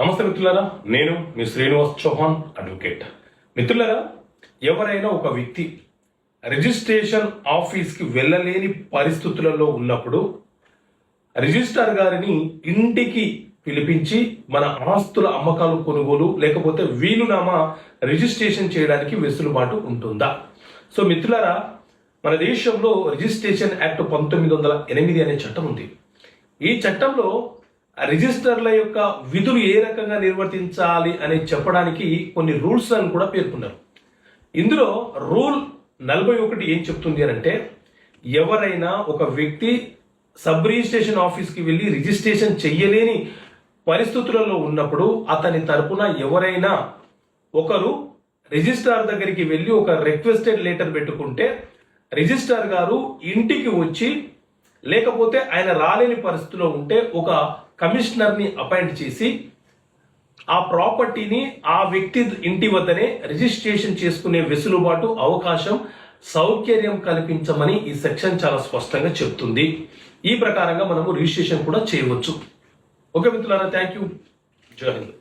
నమస్తే మిత్రులారా నేను మీ శ్రీనివాస్ చౌహాన్ అడ్వకేట్ మిత్రులారా ఎవరైనా ఒక వ్యక్తి రిజిస్ట్రేషన్ ఆఫీస్కి వెళ్ళలేని పరిస్థితులలో ఉన్నప్పుడు రిజిస్ట్రార్ గారిని ఇంటికి పిలిపించి మన ఆస్తుల అమ్మకాలు కొనుగోలు లేకపోతే వీలునామా రిజిస్ట్రేషన్ చేయడానికి వెసులుబాటు ఉంటుందా? సో మిత్రులారా మన దేశంలో రిజిస్ట్రేషన్ యాక్ట్ పంతొమ్మిది వందల ఎనిమిది అనే చట్టం ఉంది. ఈ చట్టంలో రిజిస్టర్ల యొక్క విధులు ఏ రకంగా నిర్వర్తించాలి అని చెప్పడానికి కొన్ని రూల్స్ అని కూడా పేర్కొన్నారు. ఇందులో రూల్ నలభై ఒకటి ఏం చెప్తుంది అని అంటే ఎవరైనా ఒక వ్యక్తి సబ్ రిజిస్ట్రేషన్ ఆఫీస్కి వెళ్ళి రిజిస్ట్రేషన్ చెయ్యలేని పరిస్థితులలో ఉన్నప్పుడు అతని తరపున ఎవరైనా ఒకరు రిజిస్ట్రార్ దగ్గరికి వెళ్ళి ఒక రిక్వెస్టెడ్ లెటర్ పెట్టుకుంటే రిజిస్ట్రార్ గారు ఇంటికి వచ్చి లేకపోతే ఆయన రాలేని పరిస్థితిలో ఉంటే ఒక కమిషనర్ని అపాయింట్ చేసి ఆ ప్రాపర్టీని ఆ వ్యక్తి ఇంటి వద్దనే రిజిస్ట్రేషన్ చేసుకునే వెసులుబాటు అవకాశం సౌకర్యం కల్పించమని ఈ సెక్షన్ చాలా స్పష్టంగా చెప్తుంది. ఈ ప్రకారంగా మనము రిజిస్ట్రేషన్ కూడా చేయవచ్చు. ఓకే మిత్రులారా థ్యాంక్ యూ జై హింద్.